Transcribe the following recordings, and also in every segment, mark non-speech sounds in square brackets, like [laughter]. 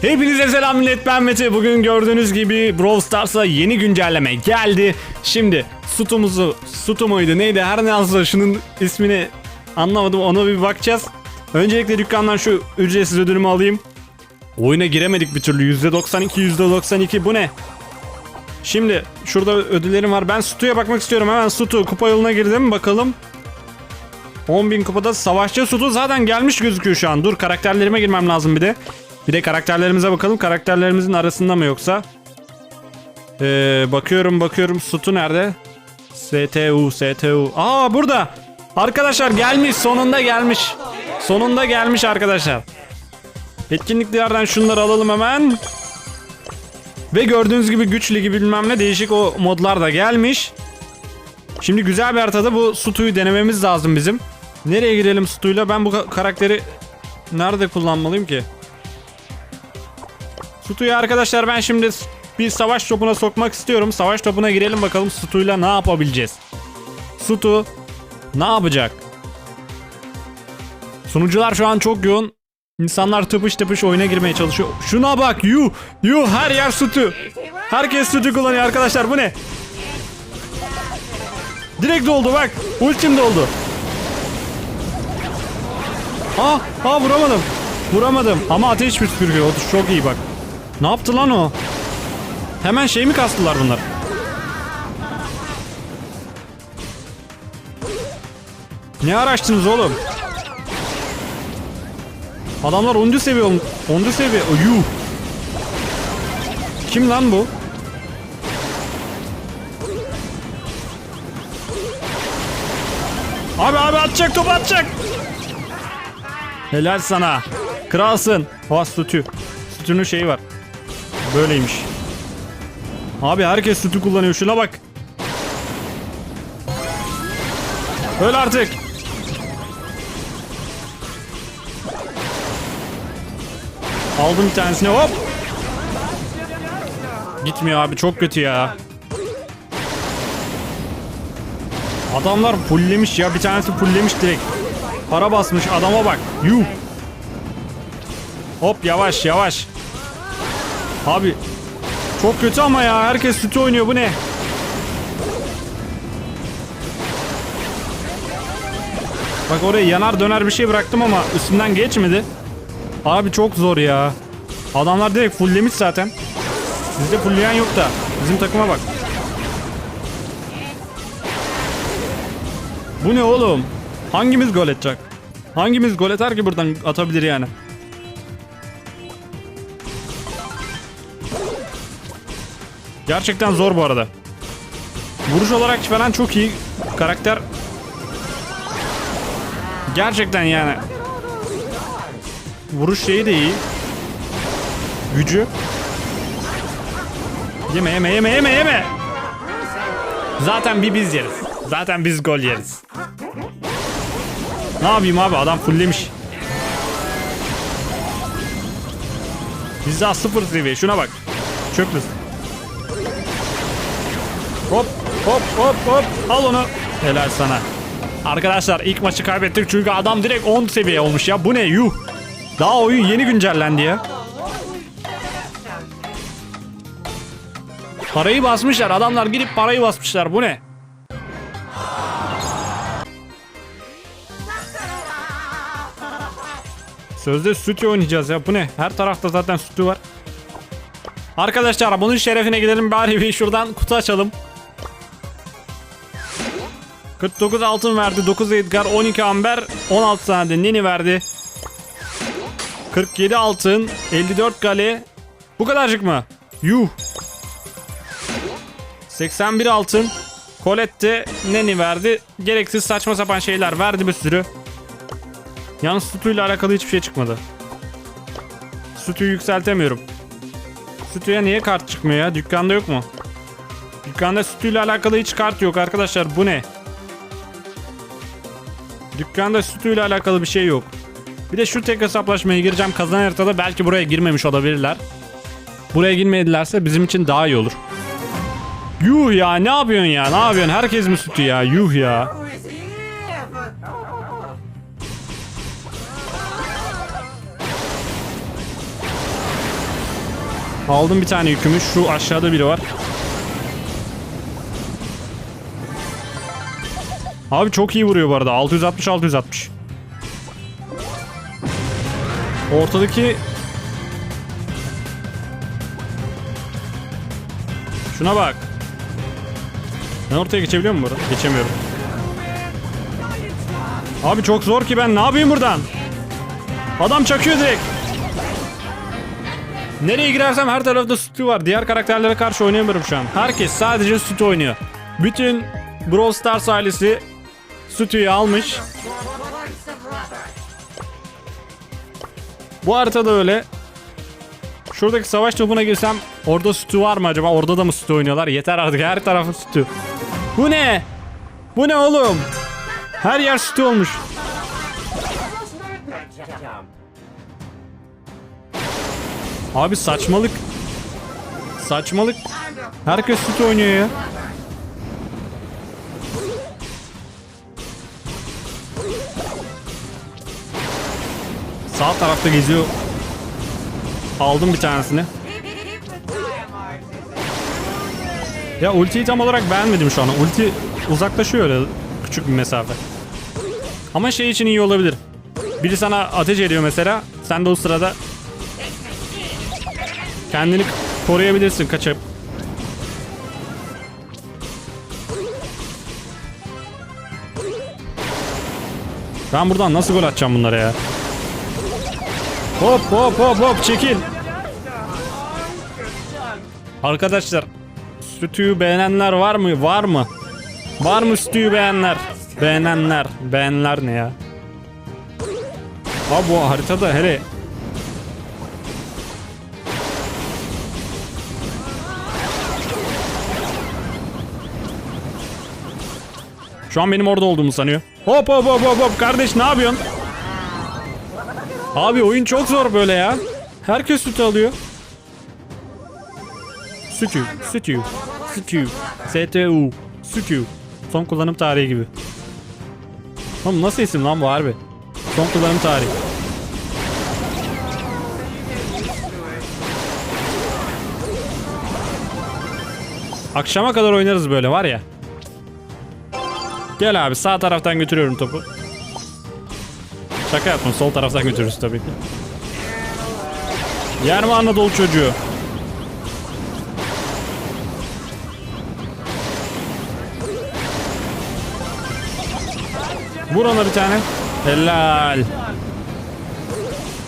Hepinize selam millet ben Mete. Bugün gördüğünüz gibi Brawl Stars'a yeni güncelleme geldi. Şimdi Sutu'muzu, Sutu muydu neydi her ne yazdı şunun ismini anlamadım ona bir bakacağız. Öncelikle dükkandan şu ücretsiz ödülümü alayım. Oyuna giremedik bir türlü %92 %92 bu ne? Şimdi şurada ödüllerim var. Ben Sutu'ya bakmak istiyorum. Hemen Sutu kupa yoluna girdim bakalım. 10.000 kupada savaşçı Sutu zaten gelmiş gözüküyor şu an. Dur karakterlerime girmem lazım bir de. Bir de karakterlerimize bakalım. Karakterlerimizin arasında mı yoksa? Ee, bakıyorum bakıyorum. Sutu nerede? STU STU. Aa burada. Arkadaşlar gelmiş. Sonunda gelmiş. Sonunda gelmiş arkadaşlar. Etkinliklerden şunları alalım hemen. Ve gördüğünüz gibi güç ligi bilmem ne değişik o modlar da gelmiş. Şimdi güzel bir haritada bu Sutu'yu denememiz lazım bizim. Nereye gidelim Sutu'yla? Ben bu ka- karakteri nerede kullanmalıyım ki? Sutu'yu arkadaşlar ben şimdi bir savaş topuna sokmak istiyorum. Savaş topuna girelim bakalım Sutu'yla ne yapabileceğiz. Sutu ne yapacak? Sunucular şu an çok yoğun. İnsanlar tıpış tıpış oyuna girmeye çalışıyor. Şuna bak yu yu her yer Sutu. Herkes Sutu kullanıyor arkadaşlar bu ne? Direkt doldu bak. Ultim doldu. Aa, aa vuramadım. Vuramadım. Ama ateş püskürüyor. O çok iyi bak. Ne yaptı lan o? Hemen şey mi kastılar bunlar? Ne araştınız oğlum? Adamlar 10. seviye olmuş. 10. seviye. Yuh. Kim lan bu? Abi abi atacak top atacak. Helal sana. Kralsın. Oha sütü. Sütünün şeyi var. Böyleymiş. Abi herkes sütü kullanıyor. Şuna bak. Öl artık. Aldım bir tanesini hop. Gitmiyor abi çok kötü ya. Adamlar fulllemiş ya bir tanesi fulllemiş direkt. Para basmış adama bak. Yuh. Hop yavaş yavaş. Abi çok kötü ama ya herkes sütü oynuyor bu ne? Bak oraya yanar döner bir şey bıraktım ama üstünden geçmedi. Abi çok zor ya. Adamlar direkt fulllemiş zaten. Bizde fullleyen yok da. Bizim takıma bak. Bu ne oğlum? Hangimiz gol edecek? Hangimiz gol atar ki buradan atabilir yani? Gerçekten zor bu arada. Vuruş olarak falan çok iyi. Karakter Gerçekten yani. Vuruş şeyi de iyi. Gücü. Yeme yeme yeme yeme yeme. Zaten bir biz yeriz. Zaten biz gol yeriz. Ne yapayım abi adam fulllemiş. Biz daha sıfır seviye şuna bak. Çöplüz. Hop hop hop al onu. Helal sana. Arkadaşlar ilk maçı kaybettik çünkü adam direkt 10 seviye olmuş ya. Bu ne yuh. Daha oyun yeni güncellendi ya. Parayı basmışlar. Adamlar gidip parayı basmışlar. Bu ne? Sözde stüdyo oynayacağız ya. Bu ne? Her tarafta zaten stüdyo var. Arkadaşlar bunun şerefine gidelim bari bir şuradan kutu açalım. 49 altın verdi. 9 Edgar, 12 Amber, 16 tane de Nini verdi. 47 altın, 54 Gale. Bu kadarcık mı? Yuh. 81 altın. Colette Neni verdi. Gereksiz saçma sapan şeyler verdi bir sürü. Yalnız sütüyle alakalı hiçbir şey çıkmadı. Sütüyü yükseltemiyorum. Sütüye niye kart çıkmıyor ya? Dükkanda yok mu? Dükkanda sütüyle alakalı hiç kart yok arkadaşlar. Bu ne? Dükkanda sütüyle alakalı bir şey yok. Bir de şu tek hesaplaşmaya gireceğim kazan haritada belki buraya girmemiş olabilirler. Buraya girmedilerse bizim için daha iyi olur. Yuh ya ne yapıyorsun ya ne yapıyorsun herkes mi sütü ya yuh ya. Aldım bir tane yükümü. Şu aşağıda biri var. Abi çok iyi vuruyor bu arada. 660 660. Ortadaki Şuna bak. Ben ortaya geçebiliyor muyum burada? Geçemiyorum. Abi çok zor ki ben ne yapayım buradan? Adam çakıyor direkt. Nereye girersem her tarafta Stu var. Diğer karakterlere karşı oynayamıyorum şu an. Herkes sadece Stu oynuyor. Bütün Brawl Stars ailesi Stu'yu almış. Bu haritada öyle. Şuradaki savaş topuna girsem orada Stu var mı acaba? Orada da mı Stu oynuyorlar? Yeter artık her tarafı Stu. Bu ne? Bu ne oğlum? Her yer Stu olmuş. Abi saçmalık. Saçmalık. Herkes Stu oynuyor ya. Sağ tarafta geziyor. Aldım bir tanesini. Ya ultiyi tam olarak beğenmedim şu an. Ulti uzaklaşıyor öyle küçük bir mesafe. Ama şey için iyi olabilir. Biri sana ateş ediyor mesela. Sen de o sırada kendini koruyabilirsin kaçıp. Ben buradan nasıl gol atacağım bunlara ya? Hop hop hop hop çekil. Arkadaşlar Stütüyü beğenenler var mı? Var mı? Var mı stüyü beğenenler? Beğenenler. Beğenenler ne ya? Abi bu haritada hele Şu an benim orada olduğumu sanıyor. Hop hop hop hop hop kardeş ne yapıyorsun? Abi oyun çok zor böyle ya. Herkes süt alıyor. Sütü, sütü, sütü, STU, sütü. Son kullanım tarihi gibi. Oğlum nasıl isim lan bu harbi? Son kullanım tarihi. Akşama kadar oynarız böyle var ya. Gel abi sağ taraftan götürüyorum topu. Şaka yaptım sol taraftan götürürüz tabii ki. Yer mi Anadolu çocuğu? Vur ona bir tane. Helal.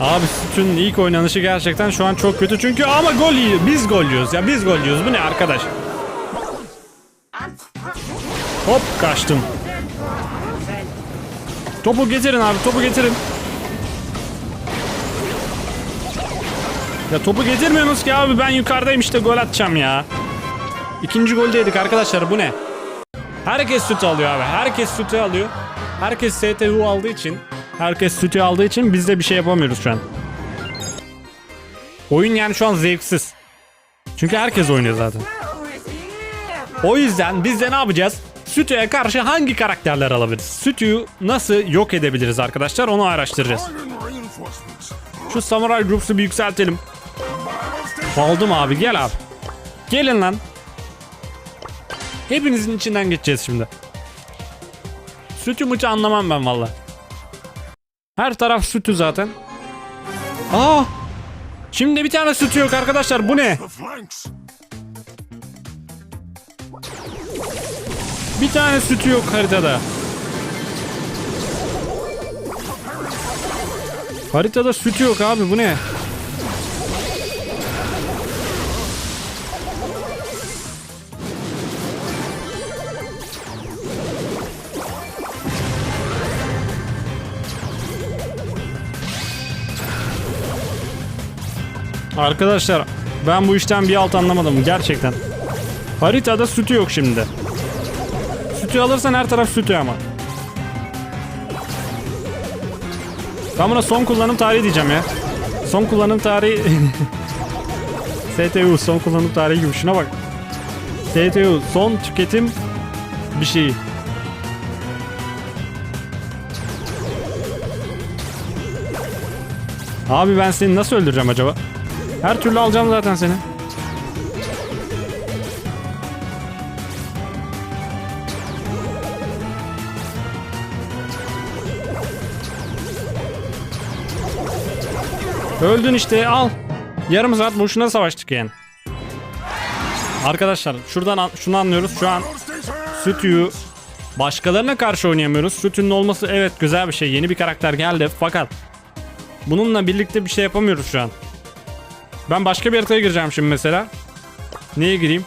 Abi Süt'ün ilk oynanışı gerçekten şu an çok kötü çünkü ama gol yiyor. Biz gol yiyoruz ya biz gol yiyoruz. Bu ne arkadaş? Hop kaçtım. Topu getirin abi topu getirin. Ya topu getirmiyorsunuz ki abi ben yukarıdayım işte gol atacağım ya. İkinci golde yedik arkadaşlar bu ne? Herkes süt alıyor abi herkes sütü alıyor. Herkes STU aldığı için herkes sütü aldığı için biz de bir şey yapamıyoruz şu an. Oyun yani şu an zevksiz. Çünkü herkes oynuyor zaten. O yüzden biz de ne yapacağız? Sütü'ye karşı hangi karakterler alabiliriz? Sütü'yü nasıl yok edebiliriz arkadaşlar onu araştıracağız. Şu Samurai Groups'u bir yükseltelim. Aldım abi gel abi. Gelin lan. Hepinizin içinden geçeceğiz şimdi. Sütü mıçı anlamam ben valla. Her taraf sütü zaten. Aa! Şimdi bir tane sütü yok arkadaşlar bu ne? Bir tane sütü yok haritada. Haritada sütü yok abi bu ne? Arkadaşlar ben bu işten bir alt anlamadım gerçekten. Haritada sütü yok şimdi. Sütü alırsan her taraf sütü ama. Ben buna son kullanım tarihi diyeceğim ya. Son kullanım tarihi... [laughs] STU son kullanım tarihi gibi şuna bak. STU son tüketim bir şeyi. Abi ben seni nasıl öldüreceğim acaba? Her türlü alacağım zaten seni. Öldün işte al. Yarım saat boşuna savaştık yani. Arkadaşlar şuradan an- şunu anlıyoruz. Şu an Sütü'yü başkalarına karşı oynayamıyoruz. Sütü'nün olması evet güzel bir şey. Yeni bir karakter geldi fakat bununla birlikte bir şey yapamıyoruz şu an. Ben başka bir haritaya gireceğim şimdi mesela. Neye gireyim?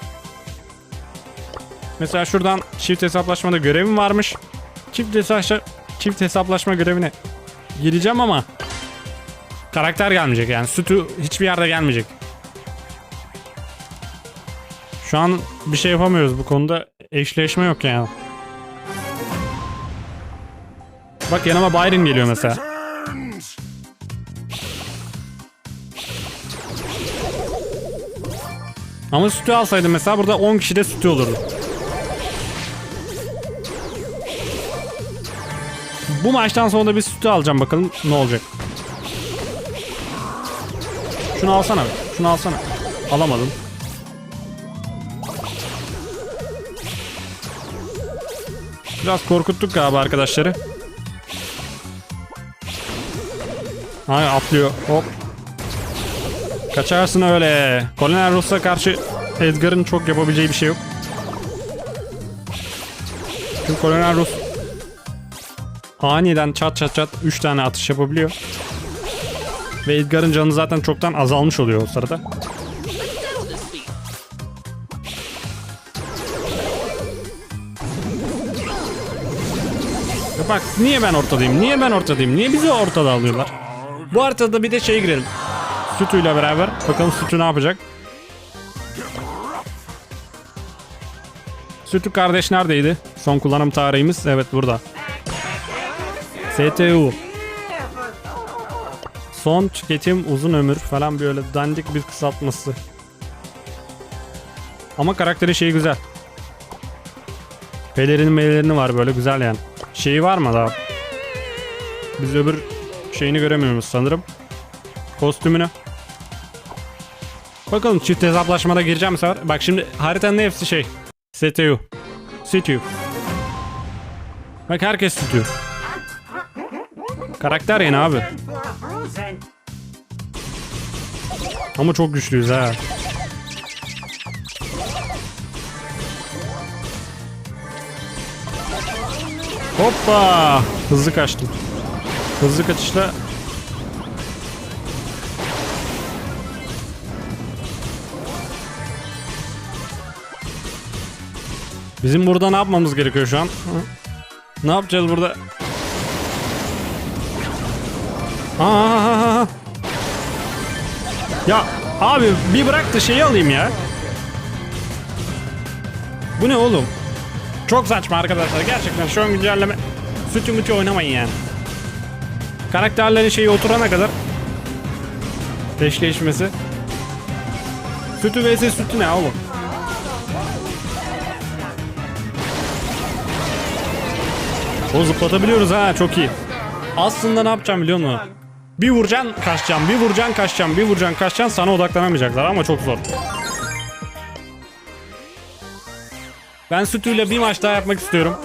Mesela şuradan çift hesaplaşmada görevim varmış. Çift hesaplaşma, çift hesaplaşma görevine gireceğim ama karakter gelmeyecek yani. Sütü hiçbir yerde gelmeyecek. Şu an bir şey yapamıyoruz bu konuda. Eşleşme yok yani. Bak yanıma Byron geliyor mesela. Ama sütü alsaydım mesela burada 10 kişi de sütü olurdu. Bu maçtan sonra da bir sütü alacağım bakalım ne olacak. Şunu alsana. Şunu alsana. Alamadım. Biraz korkuttuk galiba arkadaşları. Ay atlıyor. Hop. Kaçarsın öyle. Colonel Ross'a karşı Edgar'ın çok yapabileceği bir şey yok. Çünkü Colonel Ross aniden çat çat çat 3 tane atış yapabiliyor. Ve Edgar'ın canı zaten çoktan azalmış oluyor o sırada. Bak niye ben ortadayım? Niye ben ortadayım? Niye bizi ortada alıyorlar? Bu haritada bir de şey girelim. Sütüyle beraber. Bakalım Sütü ne yapacak? Sütü kardeş neredeydi? Son kullanım tarihimiz. Evet burada. STU. Son tüketim uzun ömür falan böyle dandik bir kısaltması. Ama karakterin şeyi güzel. Pelerin melerini var böyle güzel yani. Şeyi var mı daha? Biz öbür şeyini göremiyoruz sanırım. Kostümünü. Bakalım çift hesaplaşmada gireceğim sefer. Bak şimdi haritanın hepsi şey. STU. CTU. Bak herkes tutuyor. Karakter yeni abi. Ama çok güçlüyüz ha. Hoppa! Hızlı kaçtım. Hızlı kaçışla Bizim burada ne yapmamız gerekiyor şu an? Ne yapacağız burada? Aa! Ya abi bir bırak da şeyi alayım ya. Bu ne oğlum? Çok saçma arkadaşlar. Gerçekten şu an güncelleme sütü mütü oynamayın yani. Karakterlerin şeyi oturana kadar eşleşmesi. Sütü vs sütü ne oğlum? O zıplatabiliyoruz ha çok iyi. Aslında ne yapacağım biliyor musun? Bir vuracaksın kaçacaksın, bir vuracaksın kaçacaksın, bir vuracaksın kaçacaksın sana odaklanamayacaklar ama çok zor. Ben sütüyle bir maç daha yapmak istiyorum.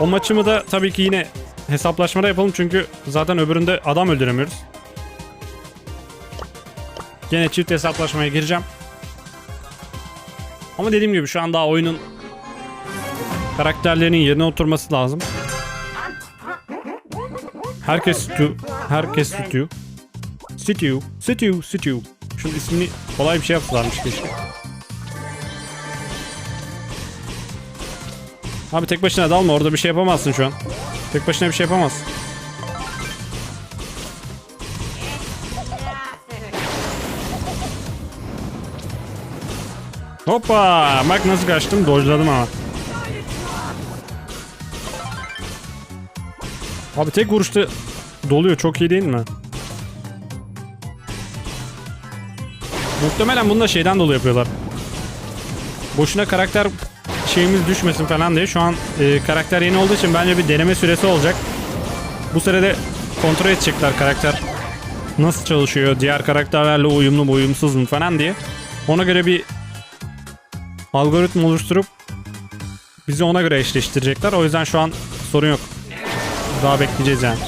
O maçımı da tabii ki yine hesaplaşmada yapalım çünkü zaten öbüründe adam öldüremiyoruz. Gene çift hesaplaşmaya gireceğim. Ama dediğim gibi şu an daha oyunun karakterlerinin yerine oturması lazım. Herkes sütü, herkes sütü. Sütü, sütü, sütü. Şunun ismini kolay bir şey yaptılarmış keşke. Abi tek başına dalma orada bir şey yapamazsın şu an. Tek başına bir şey yapamazsın. Hoppa! Bak nasıl kaçtım. Dojladım ama. Abi tek vuruşta doluyor. Çok iyi değil mi? Muhtemelen bunu da şeyden dolayı yapıyorlar. Boşuna karakter şeyimiz düşmesin falan diye. Şu an e, karakter yeni olduğu için bence bir deneme süresi olacak. Bu sürede kontrol edecekler karakter nasıl çalışıyor, diğer karakterlerle uyumlu mu uyumsuz mu falan diye. Ona göre bir algoritma oluşturup bizi ona göre eşleştirecekler. O yüzden şu an sorun yok. Daha bekleyeceğiz yani.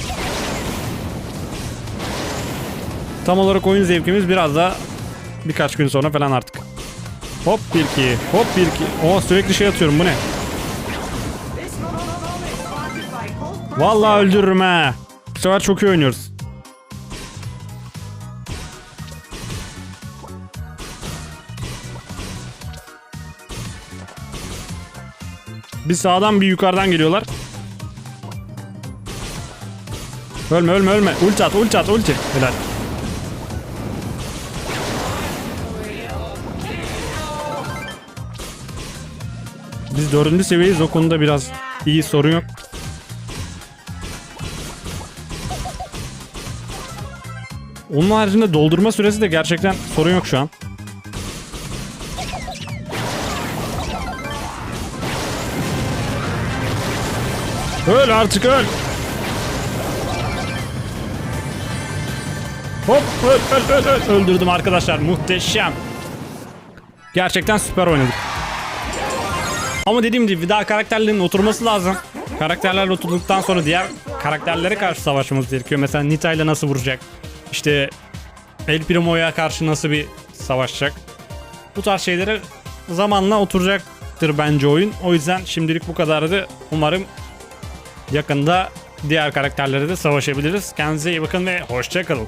Tam olarak oyun zevkimiz biraz da birkaç gün sonra falan artık. Hop bir iki, hop bir iki. Oo sürekli şey atıyorum bu ne? Vallahi öldürürüm ha. Bu sefer çok iyi oynuyoruz. Bir sağdan bir yukarıdan geliyorlar. Ölme ölme ölme. Ulti at ulti at ulti. Helal. Biz dördüncü seviyeyiz o konuda biraz iyi sorun yok. Onun haricinde doldurma süresi de gerçekten sorun yok şu an. Öl artık öl. Hop öl öl öl öl. Öldürdüm arkadaşlar muhteşem. Gerçekten süper oynadık. Ama dediğim gibi daha karakterlerin oturması lazım. Karakterler oturduktan sonra diğer karakterlere karşı savaşmamız gerekiyor. Mesela Nita ile nasıl vuracak? İşte El Primo'ya karşı nasıl bir savaşacak? Bu tarz şeylere zamanla oturacaktır bence oyun. O yüzden şimdilik bu kadardı. Umarım yakında diğer karakterlere de savaşabiliriz. Kendinize iyi bakın ve hoşçakalın.